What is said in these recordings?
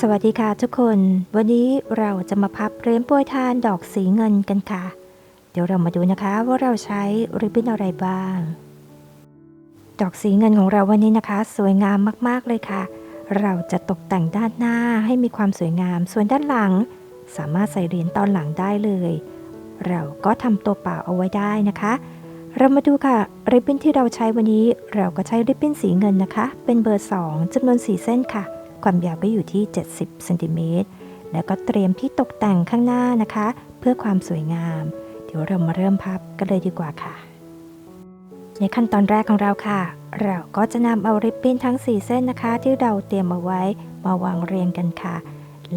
สวัสดีค่ะทุกคน วันนี้เราจะมาพับเรียญโปรยทานดอกสีเงินกันค่ะ เดี๋ยวเรามาดูนะคะว่าเราใช้ริบบิ้นอะไรบ้าง ดอกสีเงินของเราวันนี้นะคะ สวยงามมากๆเลยค่ะ เราจะตกแต่งด้านหน้าให้มีความสวยงาม ส่วนด้านหลัง สามารถใส่เหรียญตอนหลังได้เลย เราก็ทำตัวเปล่าเอาไว้ได้นะคะ เรามาดูค่ะริบบิ้นที่เราใช้วันนี้ เราก็ใช้ริบบิ้นสีเงินนะคะ เป็นเบอร์ 2จำนวน 4 เส้นค่ะ ความยาวก็อยู่ที่ 70เซนติเมตรแล้วก็เตรียมที่ตกแต่งข้างหน้านะคะ เพื่อความสวยงาม เดี๋ยวเรามาเริ่มพับกันเลยดีกว่าค่ะ ในขั้นตอนแรกของเราค่ะ เราก็จะนำเอาริบบิ้นทั้ง 4 เส้นนะคะ ที่เราเตรียมเอาไว้มาวางเรียงกันค่ะ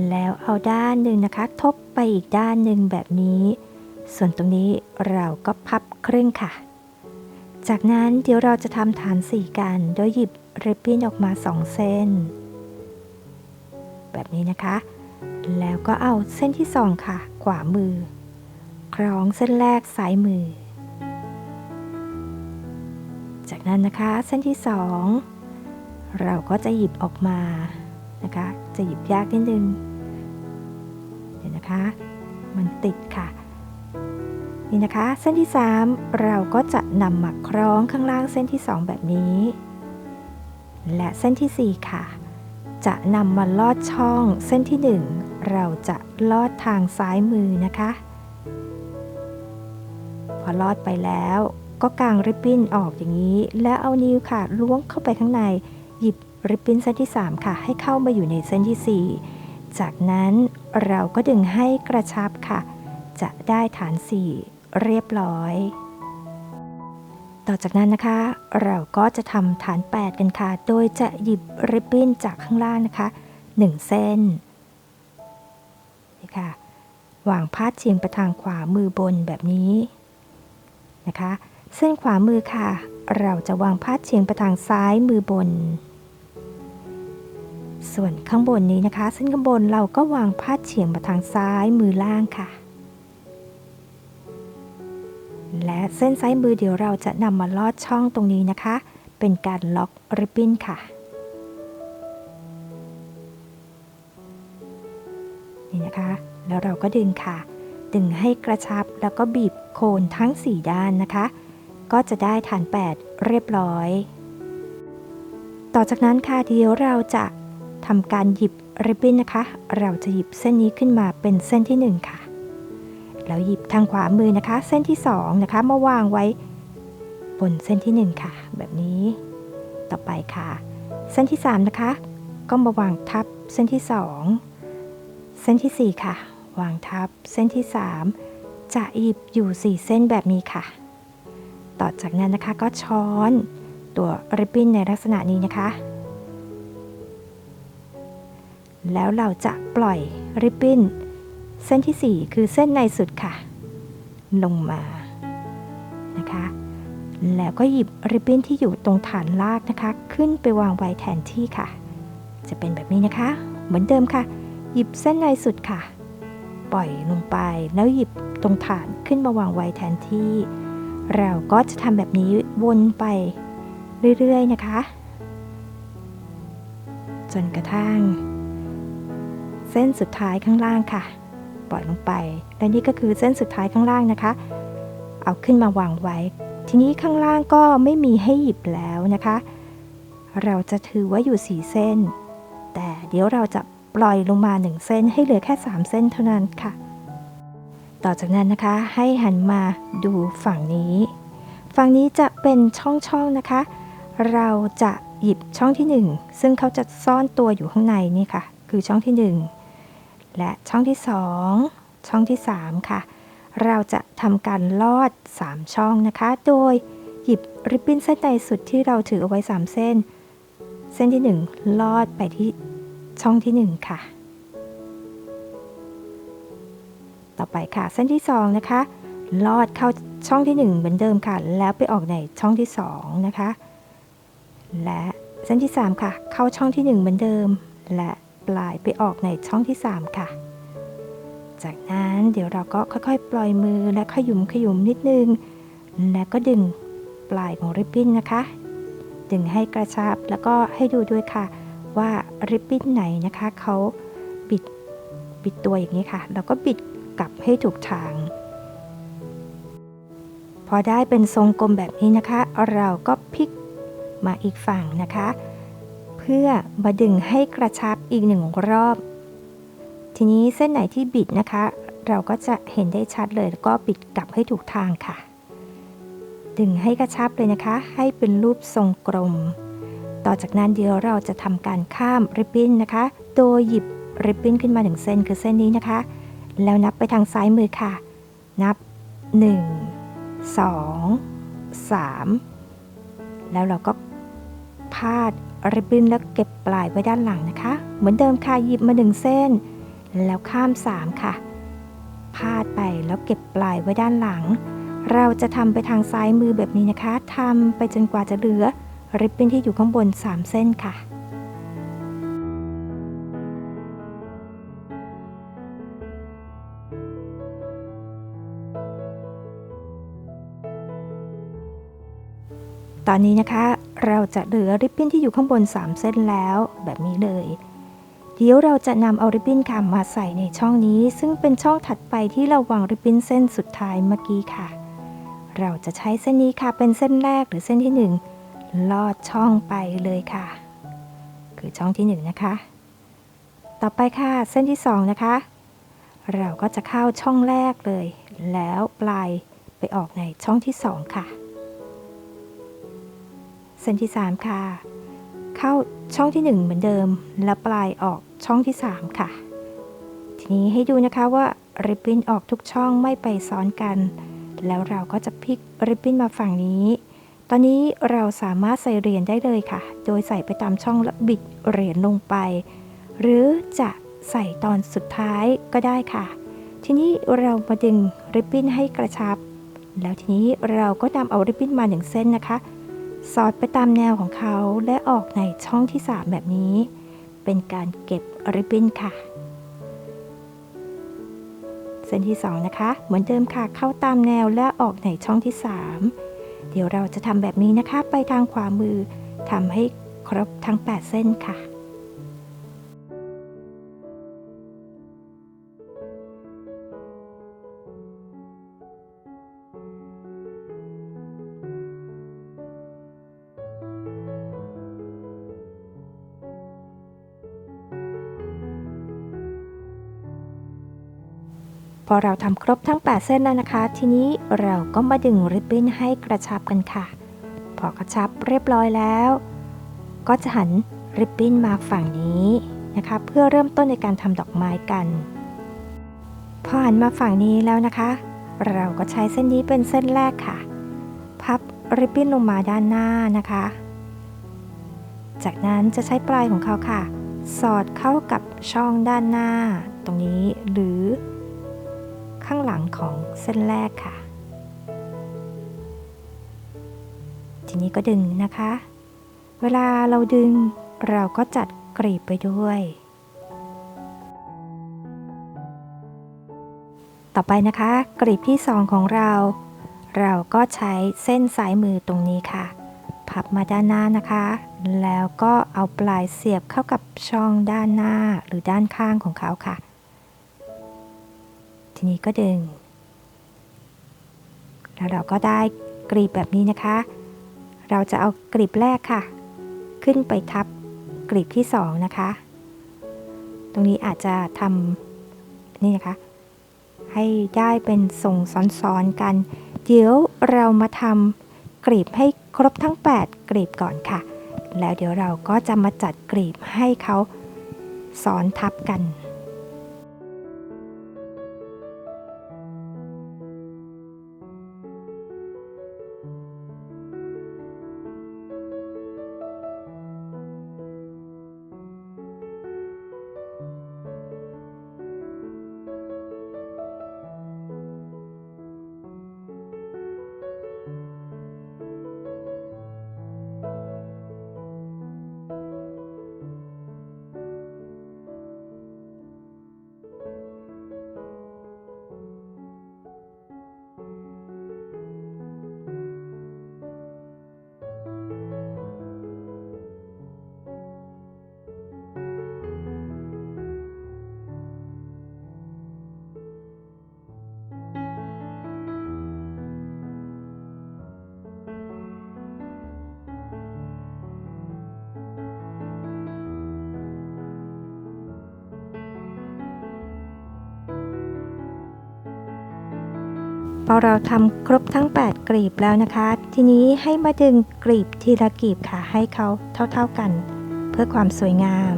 แล้วเอาด้านหนึ่งนะคะ ทบไปอีกด้านหนึ่งแบบนี้ ส่วนตรงนี้เราก็พับครึ่งค่ะ จากนั้นเดี๋ยวเราจะทำฐานสี่กัน โดยหยิบริบบิ้นออกมา 2 เส้น แบบนี้นะคะ แล้วก็เอาเส้นที่2ค่ะ ขวามือ คล้องเส้นแรกซ้ายมือ จากนั้นนะคะเส้นที่2เราก็จะหยิบออกมานะคะ จะหยิบยากนิดนึงเดี๋ยวนะคะ มันติดค่ะ นี่นะคะ เส้นที่ 3 เราก็จะนำมาคล้องข้างล่างเส้นที่ 2 แบบนี้ และเส้นทีสี่4 ค่ะ จะนำมาลอดช่องเส้นที่ 1 เราจะลอดทางซ้ายมือนะคะ พอลอดไปแล้วก็กางริบบิ้นออกอย่างนี้ แล้วเอานิ้วค่ะล้วงเข้าไปข้างใน หยิบริบบิ้นเส้นที่ 3 ค่ะ ให้เข้ามาอยู่ในเส้นที่ 4 จากนั้นเราก็ดึงให้กระชับค่ะ จะได้ฐาน 4 เรียบร้อย ต่อจากนั้นนะคะ เราก็จะทำฐาน 8 กันค่ะ โดยจะหยิบริบบิ้นจากข้างล่างนะคะ 1 เส้นนี่ค่ะวางพาดเฉียงไปทางขวามือบนแบบนี้นะคะ เส้นขวามือค่ะ เราจะวางพาดเฉียงไปทางซ้ายมือบน ส่วนข้างบนนี้นะคะ เส้นข้างบนเราก็วางพาดเฉียงมาทางซ้ายมือล่างค่ะ และเส้นซ้ายมือเดี๋ยวเราจะนำมาลอดช่องตรงนี้นะคะ เป็นการล็อกริบบิ้นค่ะ นี่นะคะ แล้วเราก็ดึงค่ะ ดึงให้กระชับแล้วก็บีบโคนทั้ง 4 ด้านนะคะ ก็จะได้ฐาน 8 เรียบร้อย ต่อจากนั้นค่ะเดี๋ยวเราจะทำการหยิบริบบิ้นนะคะ เราจะหยิบเส้นนี้ขึ้นมาเป็นเส้นที่ 1 ค่ะ แล้วหยิบทางขวามือนะคะ เส้นที่2นะคะมาวางไว้บนเส้นที่ 1 ค่ะ แบบนี้ต่อไปค่ะ เส้นที่ 3 นะคะ ก็มาวางทับเส้นที่ 2 เส้นทีสี่ 4 ค่ะ วางทับเส้นที่ 3 จะหยิบอยู่ 4 เส้นแบบนี้ค่ะ ต่อจากนั้นนะคะก็ช้อนตัวริบบิ้นในลักษณะนี้นะคะ แล้วเราจะปล่อยริบบิ้น เส้นที่ 4 คือเส้นในสุดค่ะ ลงมานะคะ แล้วก็หยิบริบบิ้นที่อยู่ตรงฐานลากนะคะ ขึ้นไปวางไว้แทนที่ค่ะ จะเป็นแบบนี้นะคะ เหมือนเดิมค่ะ หยิบเส้นในสุดค่ะ ปล่อยลงไปแล้วหยิบตรงฐานขึ้นมาวางไว้แทนที่ เราก็จะทำแบบนี้วนไปเรื่อยๆนะคะ จนกระทั่ง เส้นสุดท้ายข้างล่างค่ะ ปล่อยลงไป และนี่ก็คือเส้นสุดท้ายข้างล่างนะคะ เอาขึ้นมาวางไว้ ทีนี้ข้างล่างก็ไม่มีให้หยิบแล้วนะคะ เราจะถือว่าอยู่ 4 เส้น แต่เดี๋ยวเราจะปล่อยลงมา 1 เส้นให้เหลือแค่ 3 เส้นเท่านั้นค่ะ ต่อจากนั้นนะคะให้หันมาดูฝั่งนี้ ฝั่งนี้จะเป็นช่องๆนะคะ เราจะหยิบช่องที่ 1 ซึ่งเขาจะซ่อนตัวอยู่ข้างในนี่ค่ะ คือช่องที่ 1 และช่องที่ 2 ช่องที่ 3 ค่ะ เราจะทำการลอด 3 ช่องนะคะ โดยหยิบริบบิ้นเส้นในสุดที่เราถือเอาไว้ 3 เส้น เส้นที่ 1 ลอดไปที่ช่องที่ 1 ค่ะ ต่อไปค่ะ เส้นที่ 2 นะคะ ลอดเข้าช่องที่ 1 เหมือนเดิมค่ะ แล้วไปออกในช่องที่ 2 นะคะ และเส้นที่ 3 ค่ะ เข้าช่องที่ 1 เหมือนเดิม และ ปลายไปออกในช่องที่ 3 ค่ะ จากนั้นเดี๋ยวเราก็ค่อยๆ ปล่อยมือและขยุมขยุมนิดนึง แล้วก็ดึงปลายของริบบิ้นนะคะ ดึงให้กระชับแล้วก็ให้ดูด้วยค่ะ ว่าริบบิ้นไหนนะคะเขาบิดบิดตัวอย่างนี้ค่ะ แล้วก็บิดกลับให้ถูกทาง พอได้เป็นทรงกลมแบบนี้นะคะ เราก็พลิกมาอีกฝั่งนะคะ พื่อมาดึงให้กระชับอีกหนึ่งรอบ ทีนี้เส้นไหนที่บิดนะคะ เราก็จะเห็นได้ชัดเลยแล้วก็บิดกลับให้ถูกทางค่ะ ดึงให้กระชับเลยนะคะ ให้เป็นรูปทรงกลม ต่อจากนั้นเดี๋ยวเราจะทำการข้ามริบบิ้นนะคะ โดยหยิบริบบิ้นขึ้นมาหนึ่งเส้นคือเส้นนี้นะคะ แล้วนับไปทางซ้ายมือค่ะ นับ 1 2 3 แล้วเราก็พาด ริบบิ้นแล้วเก็บปลายไว้ด้านหลังนะคะ เหมือนเดิมค่ะหยิบมาหนึ่งเส้น แล้วข้าม 3 ค่ะ พาดไปแล้วเก็บปลายไว้ด้านหลัง เราจะทำไปทางซ้ายมือแบบนี้นะคะทำไปจนกว่าจะเหลือริบบิ้นที่อยู่ข้างบน 3 เส้นค่ะตอนนี้นะคะ เราจะเหลือริบบิ้นที่อยู่ข้างบน 3 เส้นแล้ว แบบนี้เลย เดี๋ยวเราจะนำเอาริบบิ้นค่ะมาใส่ในช่องนี้ ซึ่งเป็นช่องถัดไปที่เราวางริบบิ้นเส้นสุดท้ายเมื่อกี้ค่ะ เราจะใช้เส้นนี้ค่ะเป็นเส้นแรกหรือเส้นที่ 1 ลอดช่องไปเลยค่ะ คือช่องที่ 1 นะคะ ต่อไปค่ะเส้นที่ 2 นะคะ เราก็จะเข้าช่องแรกเลย แล้วปลายไปออกในช่องที่ 2 ค่ะ นที่ 3 ค่ะ เข้าช่องที่ 1 เหมือนเดิม แล้วปลายออกช่องที่ 3 ค่ะ ทีนี้ให้ดูนะคะว่าริบบิ้นออกทุกช่องไม่ไปซ้อนกัน แล้วเราก็จะพลิกริบบิ้นมาฝั่งนี้ ตอนนี้เราสามารถใส่เหรียญได้เลยค่ะ โดยใส่ไปตามช่องและบิดเหรียญลงไป หรือจะใส่ตอนสุดท้ายก็ได้ค่ะ ทีนี้เรามาดึงริบบิ้นให้กระชับ แล้วทีนี้เราก็นำเอาริบบิ้นมาหนึ่งเส้นนะคะ สอดไปตามแนวของเขาและออกในช่องที่ 3 แบบนี้ เป็นการเก็บริบบิ้นค่ะ เส้นที่ 2 นะคะ เหมือนเดิมค่ะ เข้าตามแนวและออกในช่องที่ 3 เดี๋ยวเราจะทำแบบนี้นะคะ ไปทางขวามือทำให้ครบทั้ง 8 เส้นค่ะ พอเราทำครบทั้ง 8 เส้นแล้วนะคะ ทีนี้เราก็มาดึงริบบิ้นให้กระชับกันค่ะ พอกระชับเรียบร้อยแล้ว ก็จะหันริบบิ้นมาฝั่งนี้นะคะ เพื่อเริ่มต้นในการทำดอกไม้กันพอหันมาฝั่งนี้แล้วนะคะ เราก็ใช้เส้นนี้เป็นเส้นแรกค่ะ พับริบบิ้นลงมาด้านหน้านะคะ จากนั้นจะใช้ปลายของเขาค่ะ สอดเข้ากับช่องด้านหน้า ตรงนี้หรือ ข้างหลังของเส้นแรกค่ะ ทีนี้ก็ดึงนะคะ เวลาเราดึงเราก็จัดกรีบไปด้วย ต่อไปนะคะ กรีบที่2ของเรา เราก็ใช้เส้นสายมือตรงนี้ค่ะ พับมาด้านหน้านะคะ แล้วก็เอาปลายเสียบเข้ากับช่องด้านหน้าหรือด้านข้างของเขาค่ะ ทีนี้ก็ดึง แล้วเราก็ได้กรีบแบบนี้นะคะ เราจะเอากรีบแรกค่ะ ขึ้นไปทับกรีบที่สองนะคะ ตรงนี้อาจจะทำนี่นะคะ ให้ได้เป็นทรงซ้อนๆกัน เดี๋ยวเรามาทำกรีบให้ครบทั้ง 8 กรีบก่อนค่ะ แล้วเดี๋ยวเราก็จะมาจัดกรีบให้เขาซ้อนทับกัน พอเราทำครบทั้ง 8 กลีบแล้วนะคะ ทีนี้ให้มาดึงกลีบทีละกลีบค่ะให้เขาเท่า ๆกัน เพื่อความสวยงาม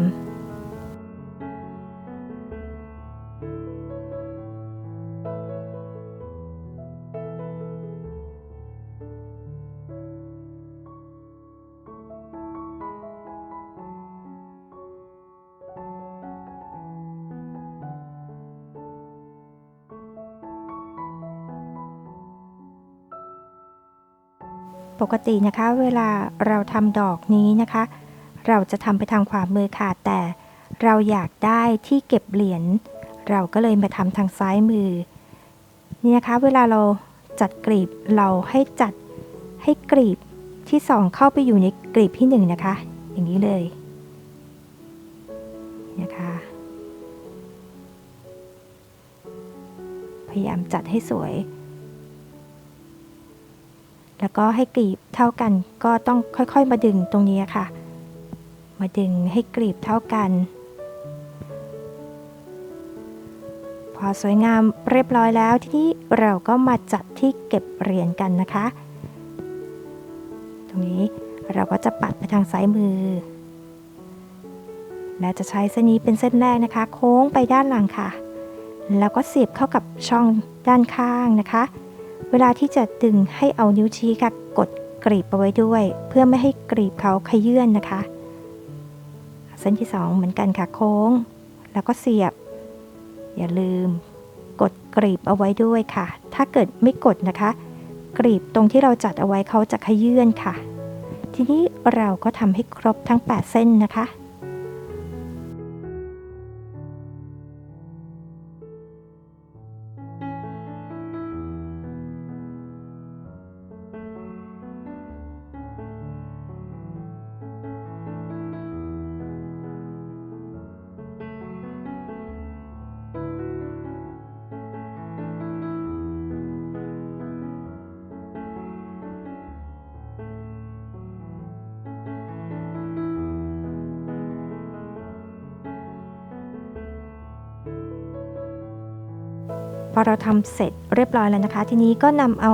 ปกตินะคะ เวลาเราทำดอกนี้นะคะ เราจะทำไปทางขวามือค่ะ แต่เราอยากได้ที่เก็บเหรียญเราก็เลยมาทำทางซ้ายมือ นี่นะคะ เวลาเราจัดกลีบเราให้จัดให้กลีบที่สองเข้าไปอยู่ในกลีบที่หนึ่งนะคะ อย่างนี้เลยนะคะพยายามจัดให้สวย แล้วก็ให้กลีบเท่ากัน ก็ต้องค่อยๆมาดึงตรงนี้ค่ะ มาดึงให้กลีบเท่ากัน พอสวยงามเรียบร้อยแล้วทีนี้เราก็มาจัดที่เก็บเหรียญกันนะคะ ตรงนี้เราก็จะปัดไปทางซ้ายมือ และจะใช้เส้นนี้เป็นเส้นแรกนะคะ โค้งไปด้านหลังค่ะ แล้วก็เสียบเข้ากับช่องด้านข้างนะคะ เวลาที่จะดึงให้เอานิ้วชี้ค่ะกดกรีบเอาไว้ด้วย เพื่อไม่ให้กรีบเขาขยื่นนะคะ เส้นที่ 2 เหมือนกันค่ะโค้ง แล้วก็เสียบ อย่าลืม กดกรีบเอาไว้ด้วยค่ะ ถ้าเกิดไม่กดนะคะ กรีบตรงที่เราจัดเอาไว้เขาจะขยื่นค่ะ ทีนี้เราก็ทำให้ครบทั้ง 8 เส้นนะคะ อเราทำเสร็จเรียบร้อยแล้วนะคะ ทีนี้ก็นำเอา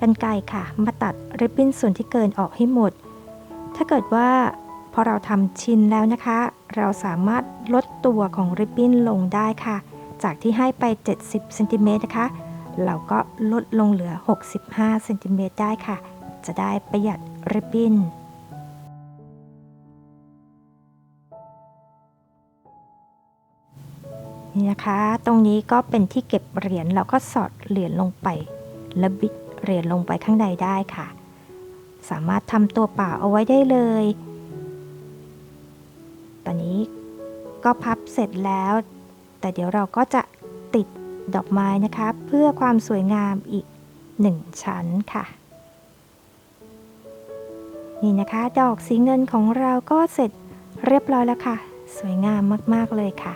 กันไกรค่ะ มาตัดริบบิ้นส่วนที่เกินออกให้หมด ถ้าเกิดว่าพอเราทำชิ้นแล้วนะคะ เราสามารถลดตัวของริบบิ้นลงได้ค่ะ จากที่ให้ไป 70เซนติเมตรนะคะ เราก็ลดลงเหลือ 65เซนติเมตรได้ค่ะ จะได้ประหยัดริบบิ้น นี่นะคะ ตรงนี้ก็เป็นที่เก็บเหรียญเราก็สอดเหรียญลงไป และบิดเหรียญลงไปข้างในได้ค่ะ สามารถทำตัวเปล่าเอาไว้ได้เลย ตอนนี้ก็พับเสร็จแล้ว แต่เดี๋ยวเราก็จะติดดอกไม้นะคะ เพื่อความสวยงามอีกหนึ่งชั้นค่ะ นี่นะคะ ดอกสีเงินของเราก็เสร็จเรียบร้อยแล้วค่ะ สวยงามมาก ๆ เลยค่ะ